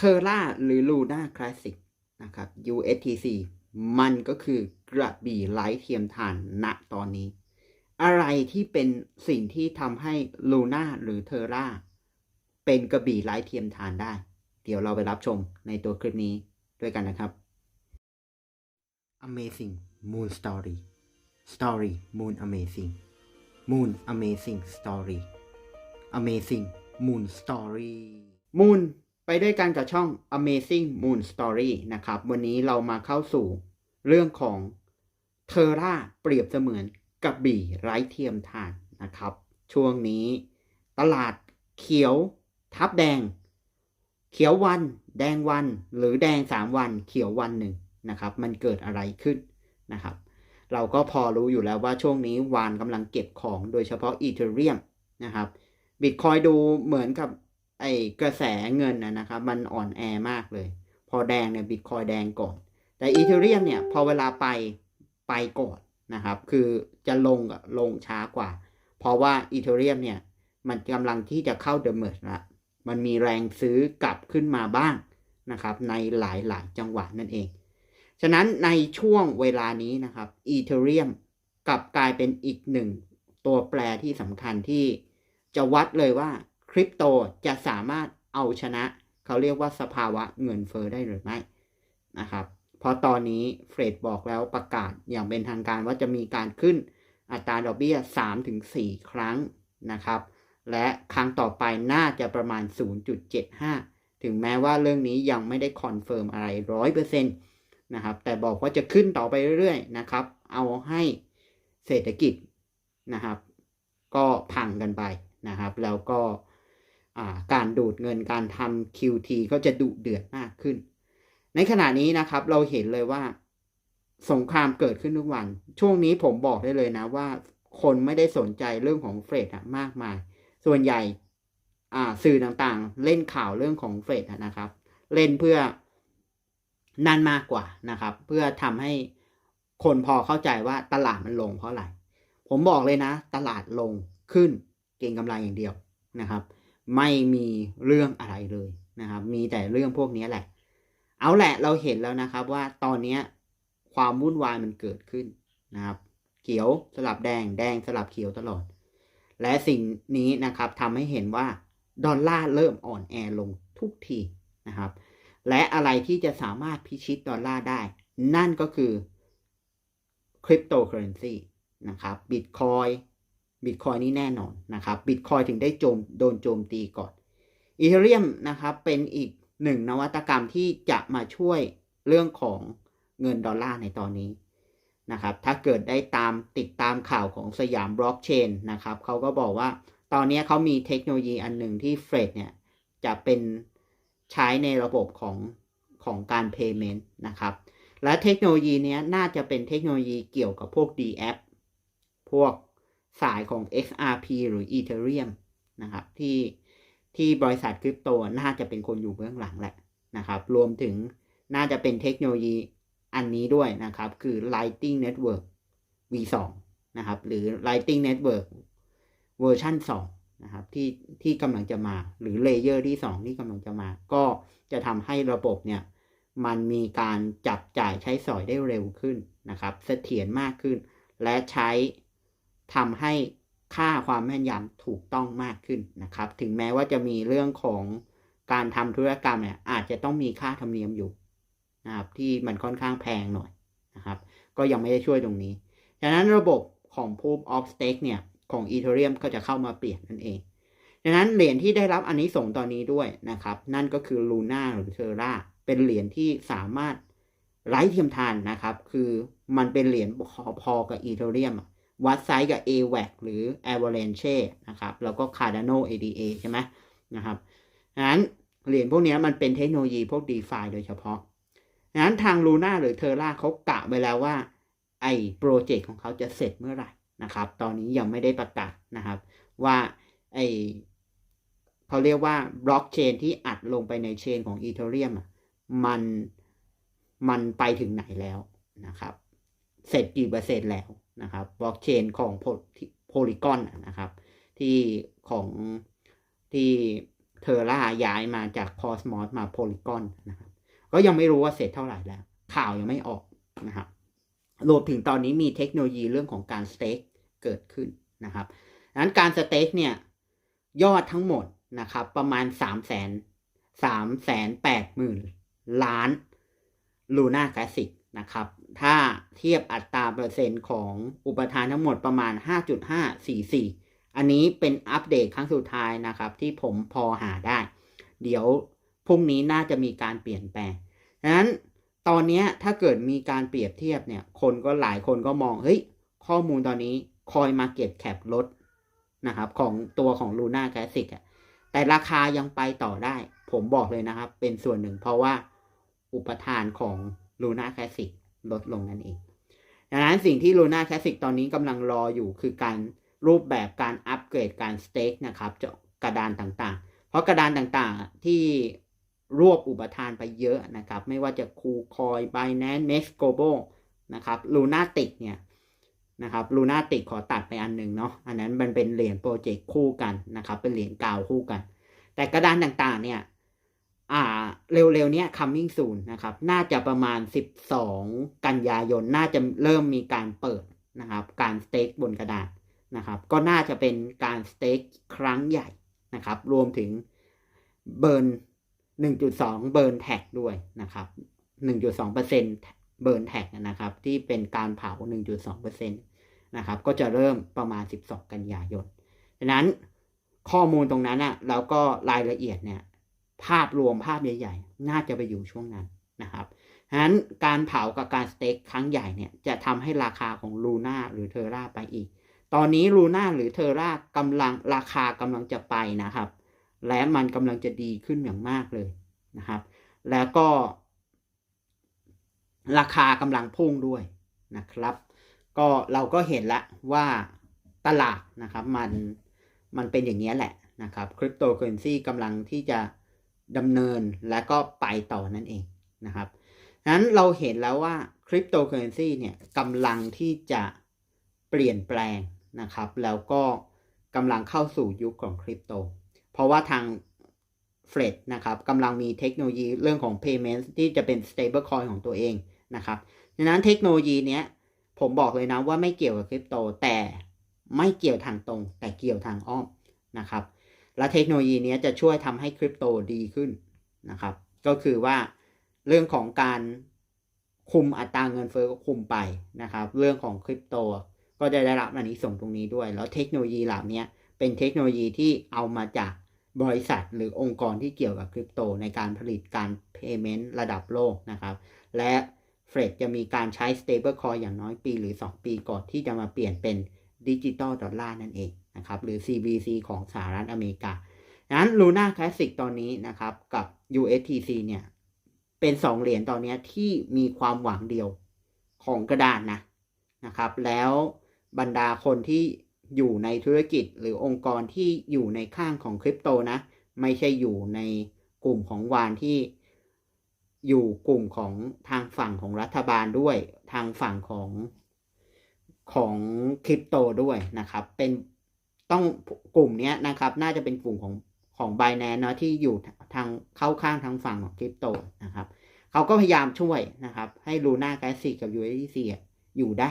เทอร่าหรือ Luna Classic นะครับ USTC มันก็คือกระบี่ไร้เทียมทานณตอนนี้ อะไรที่เป็นสิ่งที่ทำให้ Luna หรือเทอร่าเป็นกระบี่ไร้เทียมทานได้ เดี๋ยวเราไปรับชมในตัวคลิปนี้ด้วยกันนะครับ Amazing Moon Story Story Moon Amazing Moon Amazing Story Amazing Moon Story Moon ไปด้วยกันกับช่อง Amazing Moon Story นะครับ วันนี้เรามาเข้าสู่เรื่องของเทอร่าเปรียบเสมือนกับบี่ไร้เทียมทานนะครับ ช่วงนี้ตลาดเขียวทับแดง เขียววัน แดงวัน หรือแดงสามวัน เขียววันหนึ่งนะครับ มันเกิดอะไรขึ้นนะครับ เราก็พอรู้อยู่แล้วว่าช่วงนี้วานกำลังเก็บของโดยเฉพาะอีเทเรียมนะครับบิตคอยดูเหมือนกับ ไอ้กระแสเงินนะครับมันอ่อนแอมากเลย พอแดงเนี่ยบิตคอยแดงก่อน แต่อีเทเรียมเนี่ยพอเวลาไปไปก่อนนะครับ คือจะลงลงช้ากว่า เพราะว่าอีเทเรียมเนี่ยมันกำลังที่จะเข้าเดอะเมิร์ละมันมีแรงซื้อกลับขึ้นมาบ้างนะครับ ในหลายๆจังหวะนั่นเอง ฉะนั้นในช่วงเวลานี้นะครับอีเทเรียมกลับกลายเป็นอีกหนึ่งตัวแปรที่สำคัญที่จะวัดเลยว่า คริปโตจะสามารถเอาชนะ เขาเรียกว่าสภาวะเงินเฟอ้อได้หรือไม่นะครับเพราะตอนนี้เฟรดบอกแล้วประกาศอย่างเป็นทางการว่าจะมีการขึ้นอัตราดอกเบี้ย 3-4 ครั้งนะครับ และครั้งต่อไปน่าจะประมาณ 0.75 ถึงแม้ว่าเรื่องนี้ยังไม่ได้คอนเฟิร์มอะไร 100%นะครับ แต่บอกว่าจะขึ้นต่อไปเรื่อยๆนะครับ เอาให้เศรษฐกิจนะครับ ก็พังกันไปนะครับ แล้วก็ การดูดเงินการทำ QT ก็จะดุเดือดมากขึ้น ในขณะนี้นะครับเราเห็นเลยว่า สงครามเกิดขึ้นทุกวัน ช่วงนี้ผมบอกได้เลยนะว่า คนไม่ได้สนใจเรื่องของเฟดมากมาย ส่วนใหญ่สื่อต่างๆ เล่นข่าวเรื่องของเฟดนะครับ เล่นเพื่อนั่นมากกว่านะครับ เพื่อทำให้คนพอเข้าใจว่าตลาดมันลงเพราะอะไร ผมบอกเลยนะ ตลาดลงขึ้นเก่งกำไรอย่างเดียวนะครับ ไม่มีเรื่องอะไรเลยนะครับ มีแต่เรื่องพวกนี้แหละ เอาแหละเราเห็นแล้วนะครับว่าตอนนี้ความวุ่นวายมันเกิดขึ้นนะครับ เขียวสลับแดงแดงสลับเขียวตลอด และสิ่งนี้นะครับทำให้เห็นว่าดอลลาร์เริ่มอ่อนแอลงทุกทีนะครับ และอะไรที่จะสามารถพิชิตดอลลาร์ได้ นั่นก็คือคริปโตเคอเรนซีนะครับบิตคอย บิตคอยนี่แน่นอนนะครับบิตคอยถึงได้โจมโดนโจมตีก่อนอีเทเรียมนะครับเป็นอีกหนึ่งนวัตกรรมที่จะมาช่วยเรื่องของเงินดอลลาร์ในตอนนี้นะครับถ้าเกิดได้ตามติดตามข่าวของสยามบล็อกเชนนะครับเขาก็บอกว่าตอนนี้เขามีเทคโนโลยีอันหนึ่งที่เฟรดเนี่ยจะเป็นใช้ในระบบของของการ payment นะครับ และเทคโนโลยีนี้น่าจะเป็นเทคโนโลยีเกี่ยวกับพวก DApp พวก สายของ XRP หรือ Ethereum นะครับ ที่ที่บริษัทคริปโตน่าจะเป็นคนอยู่เบื้องหลังแหละนะครับ รวมถึงน่าจะเป็นเทคโนโลยีอันนี้ด้วยนะครับ คือ Lightning Network V2 นะครับ หรือ Lightning Network เวอร์ชัน2นะครับที่ที่กำลังจะมา หรือเลเยอร์ที่ 2 ที่กำลังจะมา ก็จะทำให้ระบบเนี่ย มันมีการจับจ่ายใช้สอยได้เร็วขึ้นนะครับ เสถียรมากขึ้น และใช้ ทำให้ค่าความแม่นยำถูกต้องมากขึ้นนะครับ ถึงแม้ว่าจะมีเรื่องของการทำธุรกรรมเนี่ยอาจจะต้องมีค่าธรรมเนียมอยู่นะครับที่มันค่อนข้างแพงหน่อยนะครับ ก็ยังไม่ได้ช่วยตรงนี้ฉะนั้นระบบของ Proof of Stake เนี่ยของ Ethereum ก็จะเข้ามาเปลี่ยนนั่นเองดังนั้นเหรียญที่ได้รับอันนี้ส่งตอนนี้ด้วยนะครับ นั่นก็คือ Luna หรือ Terra เป็นเหรียญที่สามารถไร้เทียมทานนะครับ คือมันเป็นเหรียญพอๆกับ Ethereum วัดไซส์กับ AVAX หรือ Avalanche นะครับ แล้วก็ Cardano ADA ใช่ไหมนะครับดังนั้นเหรียญพวกนี้มันเป็นเทคโนโลยีพวก DeFi โดยเฉพาะดังนั้นทาง Luna หรือ Terra เขากะไว้แล้วว่า ไอ้โปรเจกต์ของเขาจะเสร็จเมื่อไหร่นะครับ ตอนนี้ยังไม่ได้ประกาศนะครับ ว่าไอ้เขาเรียกว่าบล็อกเชนที่อัดลงไปในเชนของ Ethereum มันมันไปถึงไหนแล้วนะครับ เสร็จกี่เปอร์เซ็นต์แล้ว นะครับบล็อกเชนของโพลีกอนนะครับ ที่ของที่เทอร่าย้ายมาจากคอสมอสมาโพลีกอนนะครับก็ยังไม่รู้ว่าเสร็จเท่าไหร่แล้ว ข่าวยังไม่ออกนะครับรวมถึงตอนนี้มีเทคโนโลยีเรื่องของการสเต็กเกิดขึ้นนะครับดังนั้นการสเต็กเนี่ยยอดทั้งหมดนะครับประมาณ3 0 0 0 0 0 3 8 0 0 0 0 ล้านลูน่าคลาสสิกนะครับ ถ้าเทียบอัตราเปอร์เซ็นต์ของอุปทานทั้งหมดประมาณ 5.544 อันนี้เป็นอัปเดตครั้งสุดท้ายนะครับ ที่ผมพอหาได้ เดี๋ยวพรุ่งนี้น่าจะมีการเปลี่ยนแปลงดังนั้นตอนนี้ถ้าเกิดมีการเปรียบเทียบเนี่ย คนก็หลายคนก็มอง เฮ้ย ข้อมูลตอนนี้คอยมาเก็บแคปลดนะครับของตัวของ Luna Classic อะแต่ราคายังไปต่อได้ ผมบอกเลยนะครับ เป็นส่วนหนึ่งเพราะว่าอุปทานของ Luna Classic ลดลงนั่นเอง ดังนั้นสิ่งที่ Luna Classic ตอนนี้กำลังรออยู่คือการรูปแบบการอัปเกรดการสเต็กนะครับกระดานต่างๆ เพราะกระดานต่างๆที่รวบอุปทานไปเยอะนะครับ ไม่ว่าจะคูคอย Binance Next Global นะครับ Lunatic เนี่ยนะครับ Lunatic ขอตัดไปอันหนึ่งเนาะอันนั้นมันเป็นเหรียญโปรเจกต์คู่กันนะครับ เป็นเหรียญกาวคู่กัน แต่กระดานต่างๆเนี่ย อ่าเร็วๆเนี้ย coming soon นะครับ น่าจะประมาณ 12 กันยายน น่าจะเริ่มมีการเปิดนะครับ การสเต็กบนกระดาษนะครับ ก็น่าจะเป็นการสเต็กครั้งใหญ่นะครับ รวมถึงเบิร์น 1.2 เบิร์นแท็กด้วยนะครับ 1.2%เบิร์นแท็กนะครับ ที่เป็นการเผา 1.2%นะครับ ก็จะเริ่มประมาณ 12 กันยายน ดังนั้นข้อมูลตรงนั้นอะแล้วก็รายละเอียดเนี่ย ภาพรวมภาพใหญ่ ๆ น่าจะไปอยู่ช่วงนั้นนะครับฉะนั้นการเผากับการสเต็กครั้งใหญ่เนี่ยจะทำให้ราคาของลูน่าหรือเทอร่าไปอีก ตอนนี้ลูน่าหรือเทอร่ากำลังราคากำลังจะไปนะครับ และมันกำลังจะดีขึ้นอย่างมากเลยนะครับ แล้วก็ ราคากำลังพุ่งด้วยนะครับ ก็เราก็เห็นล้วว่าตลาดนะครับมันมันเป็นอย่างนี้แหละนะครับคริปโตเคอเรนซีกำลังที่จะ ดำเนินและก็ไปต่อนั่นเองนะครับนั้นเราเห็นแล้วว่าคริปโตเคอเรนซีเนี่ยกำลังที่จะเปลี่ยนแปลงนะครับ แล้วก็กำลังเข้าสู่ยุคของคริปโต เพราะว่าทางเฟดนะครับกำลังมีเทคโนโลยีเรื่องของ payment ที่จะเป็น stable coin ของตัวเองนะครับดังนั้นเทคโนโลยีเนี้ยผมบอกเลยนะว่าไม่เกี่ยวกับคริปโต แต่ไม่เกี่ยวทางตรง แต่เกี่ยวทางอ้อมนะครับ และเทคโนโลยีนี้จะช่วยทำให้คริปโตดีขึ้นนะครับ ก็คือว่าเรื่องของการคุมอัตราเงินเฟ้อก็คุมไปนะครับ เรื่องของคริปโตก็จะได้รับอันนี้ส่งตรงนี้ด้วย แล้วเทคโนโลยีเหล่านี้เป็นเทคโนโลยีที่เอามาจากบริษัทหรือองค์กรที่เกี่ยวกับคริปโตในการผลิตการ payment ระดับโลกนะครับ และเฟรดจะมีการใช้ stable coin อย่างน้อยปีหรือ 2 ปีก่อนที่จะมาเปลี่ยนเป็นดิจิตอลดอลลาร์นั่นเอง นะครับหรือ CBC ของสหรัฐอเมริกาดังนั้น Luna Classic ตอนนี้นะครับกับ USTC เนี่ยเป็น 2 เหรียญตอนนี้ที่มีความหวังเดียวของกระดานนะนะครับ แล้วบรรดาคนที่อยู่ในธุรกิจหรือองค์กรที่อยู่ในข้างของคริปโตนะ ไม่ใช่อยู่ในกลุ่มของวานที่อยู่กลุ่มของทางฝั่งของรัฐบาลด้วย ทางฝั่งของของคริปโตด้วยนะครับ เป็น ต้องกลุ่มนี้นะครับ น่าจะเป็นกลุ่มของของไบแนนเนาะที่อยู่ทางเข้าข้างทางฝั่งของคริปโตนะครับเขาก็พยายามช่วยนะครับ ให้ลูน่าแกสซิกับ USDC อยู่ได้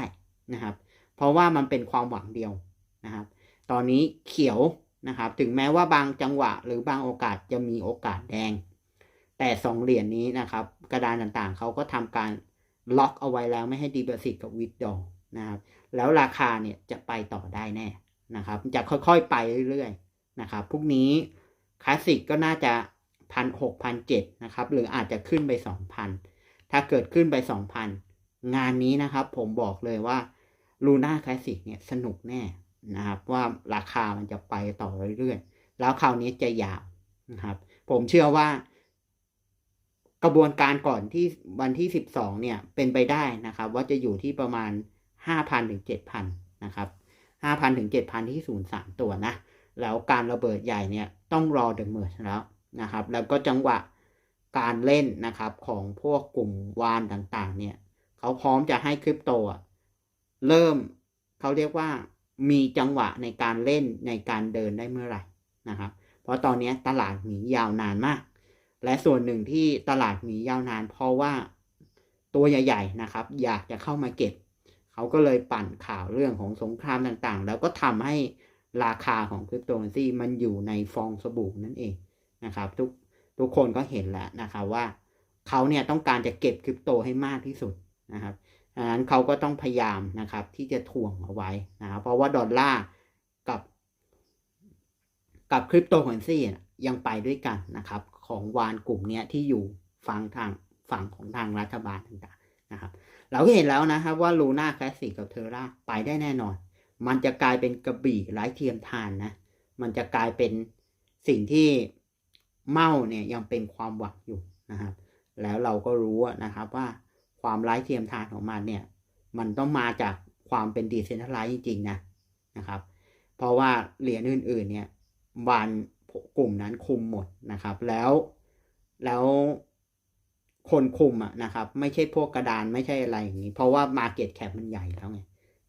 นะครับ เพราะว่ามันเป็นความหวังเดียวนะครับ ตอนนี้เขียวนะครับ ถึงแม้ว่าบางจังหวะหรือบางโอกาสจะมีโอกาสแดง แต่สองเหรียญนนี้นะครับ กระดานต่างๆ เขาก็ทำการล็อกเอาไว้แล้วไม่ให้ดีเบอร์ซิตกับวิดดอนะครับ แล้วราคาเนี่ยจะไปต่อได้แน่ นะครับจะค่อยๆไปเรื่อยๆนะครับพวกนี้คลาสสิกก็น่าจะพันหกพันเจ็ดนะครับหรืออาจจะขึ้นไปสองพันถ้าเกิดขึ้นไปสองพันงานนี้นะครับ ผมบอกเลยว่าลูน่าคลาสสิกเนี่ยสนุกแน่นะครับว่าราคามันจะไปต่อเรื่อยๆ แล้วคราวนี้จะยาวนะครับ ผมเชื่อว่ากระบวนการก่อนที่วันที่สิบสองเนี่ยเป็นไปได้นะครับ ว่าจะอยู่ที่ประมาณห้าพันถึงเจ็ดพันนะครับ ห้าพันถึงเจ็ดพันที่ศูนย์สามตัวนะ แล้วการระเบิดใหญ่เนี่ยต้องรอเดอะเมิร์แล้วนะครับ แล้วก็จังหวะการเล่นนะครับของพวกกลุ่มวานต่างๆ เนี่ยเขาพร้อมจะให้คริปโตเริ่มเขาเรียกว่ามีจังหวะในการเล่นในการเดินได้เมื่อไหร่นะครับ เพราะตอนนี้ตลาดหมียาวนานมาก และส่วนหนึ่งที่ตลาดหมียาวนานเพราะว่าตัวใหญ่ ๆ นะครับ อยากจะเข้ามาเก็บ เขาก็เลยปั่นข่าวเรื่องของสงครามต่างๆ แล้วก็ทำให้ราคาของคริปโตเคอเรนซีมันอยู่ในฟองสบู่นั่นเองนะครับทุกทุกคนก็เห็นแล้วนะครับว่าเขาเนี่ยต้องการจะเก็บคริปโตให้มากที่สุดนะครับดังนั้นเขาก็ต้องพยายามนะครับที่จะถ่วงเอาไว้นะครับเพราะว่าดอลลาร์กับ กับคริปโตเคอเรนซียังไปด้วยกันนะครับ ของวานกลุ่มเนี้ยที่อยู่ฝั่งทางฝั่งของทางรัฐบาลต่าง นะครับเราก็เห็นแล้วนะครับว่าลูน่าคลาสสิกกับเทอร่าไปได้แน่นอน มันจะกลายเป็นกระบี่ไร้เทียมทานนะมันจะกลายเป็นสิ่งที่เมาเนี่ยยังเป็นความหวังอยู่นะครับ แล้วเราก็รู้นะครับว่าความไร้เทียมทานของมันเนี่ย มันต้องมาจากความเป็นดีเซนทัลไลซ์จริงๆนะนะครับ เพราะว่าเหรียญอื่น ๆ เนี่ยบานกลุ่มนั้นคุมหมดนะครับ แล้วแล้ว คนคุมอะนะครับ ไม่ใช่พวกกระดานไม่ใช่อะไรอย่างนี้ เพราะว่า Market Cap มันใหญ่แล้วไง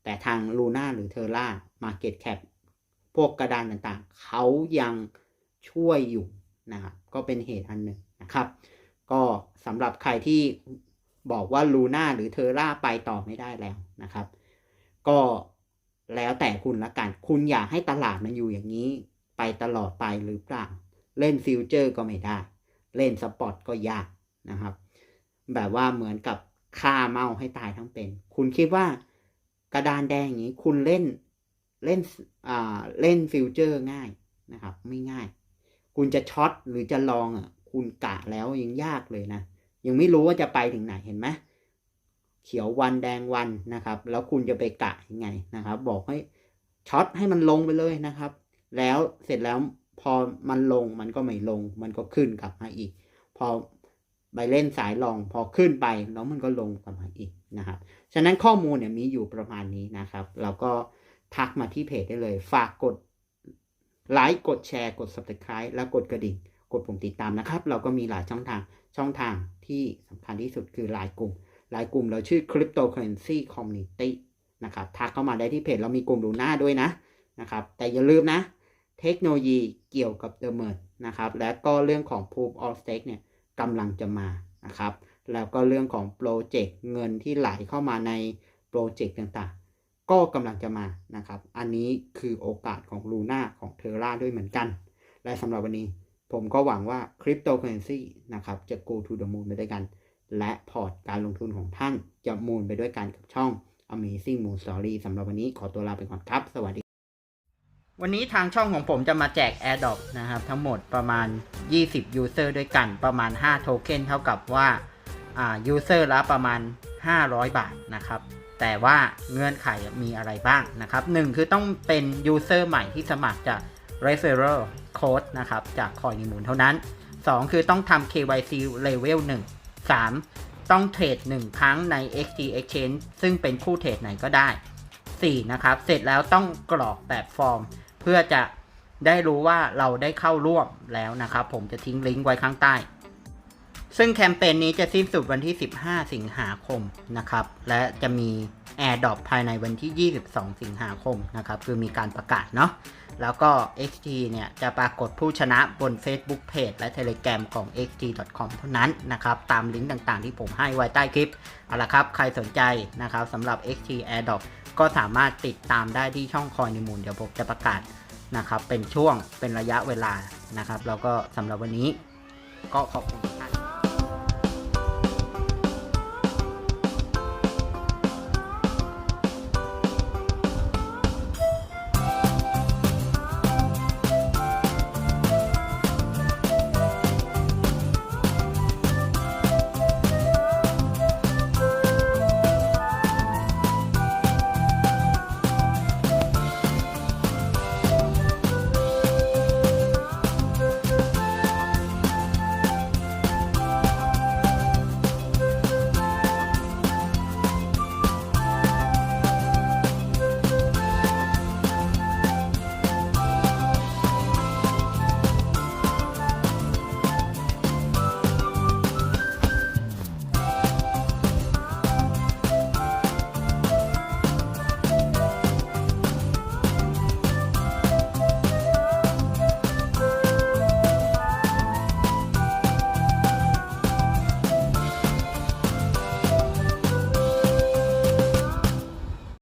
แต่ทางลูน่าหรือเทอร่า Market Cap พวกกระดานต่างๆ เขายังช่วยอยู่นะครับ ก็เป็นเหตุอันหนึ่งนะครับ ก็สำหรับใครที่บอกว่าลูน่าหรือเทอร่าไปต่อไม่ได้แล้วนะครับ ก็แล้วแต่คุณละกัน คุณอยากให้ตลาดมันอยู่อย่างนี้ไปตลอดไปหรือเปล่า เล่นฟิวเจอร์ก็ไม่ได้ เล่นสปอตก็ยากนะครับ แบบว่าเหมือนกับฆ่าเมาให้ตายทั้งเป็น คุณคิดว่ากระดานแดงอย่างนี้คุณเล่นเล่นอ่าเล่นฟิวเจอร์ง่ายนะครับ ไม่ง่าย คุณจะช็อตหรือจะลองอะ คุณกะแล้วยังยากเลยนะ ยังไม่รู้ว่าจะไปถึงไหนเห็นไหมเขียววันแดงวันนะครับ แล้วคุณจะไปกะยังไงนะครับ บอกให้ช็อตให้มันลงไปเลยนะครับ แล้วเสร็จแล้วพอมันลงมันก็ไม่ลง มันก็ขึ้นกลับมาอีก พอ ไปเล่นสายลองพอขึ้นไปแล้วมันก็ลงกลับมาอีกนะครับ ฉะนั้นข้อมูลเนี่ยมีอยู่ประมาณนี้นะครับ เราก็ทักมาที่เพจได้เลย ฝากกดไลค์กดแชร์กด subscribe แล้วกดกระดิ่ง กดปุ่มติดตามนะครับ เราก็มีหลายช่องทางช่องทางที่สำคัญที่สุดคือไลน์กลุ่มไลน์กลุ่มเราชื่อ cryptocurrency community นะครับทักเข้ามาได้ที่เพจเรามีกลุ่มดูหน้าด้วยนะนะครับ แต่อย่าลืมนะ เทคโนโลยีเกี่ยวกับ The Merge นะครับ และก็เรื่องของ Proof of Stake เนี่ย กำลังจะมานะครับ แล้วก็เรื่องของโปรเจกต์เงินที่ไหลเข้ามาในโปรเจกต์ต่างๆ ก็กำลังจะมานะครับ อันนี้คือโอกาสของ Luna ของ Terra ด้วยเหมือนกัน และสำหรับวันนี้ผมก็หวังว่า Cryptocurrency นะครับ จะ go to the moon ไปด้วยกัน และพอร์ตการลงทุนของท่านจะมูนไปด้วยกันกับช่อง Amazing Moon Story สำหรับวันนี้ขอตัวลาไปก่อนครับ สวัสดี วันนี้ทางช่องของผมจะมาแจก AirDrop นะครับ ทั้งหมดประมาณ 20 User ด้วยกันประมาณ 5 โทเค็นเท่ากับว่าอ่า User ละประมาณ 500 บาทนะครับ แต่ว่าเงื่อนไขมีอะไรบ้างนะครับ 1 คือต้องเป็น User ใหม่ที่สมัครจาก Referral Code นะครับ จากคอยนิมูลเท่านั้น 2 คือต้องทำ KYC Level 1 3 ต้องเทรด1 ครั้งใน XT Exchange ซึ่งเป็นคู่เทรดไหนก็ได้ 4 นะครับ เสร็จแล้วต้องกรอกแบบฟอร์ม เพื่อจะได้รู้ว่าเราได้เข้าร่วมแล้วนะครับ ผมจะทิ้งลิงก์ไว้ข้างใต้ ซึ่งแคมเปญนี้จะสิ้นสุดวันที่ 15 สิงหาคมนะครับ และจะมี AirDrop ภายในวันที่ 22 สิงหาคมนะครับคือมีการประกาศเนาะแล้วก็ XT เนี่ยจะปรากฏผู้ชนะบน Facebook Page และ Telegram ของ xt.com เท่านั้นนะครับ ตามลิงก์ต่างๆที่ผมให้ไว้ใต้คลิป เอาละครับ ใครสนใจนะครับสำหรับ XT AirDrop ก็สามารถติดตามได้ที่ช่องคอยนิมูลเดี๋ยวผมจะประกาศนะครับ เป็นช่วงเป็นระยะเวลานะครับ แล้วก็สำหรับวันนี้ก็ขอบคุณ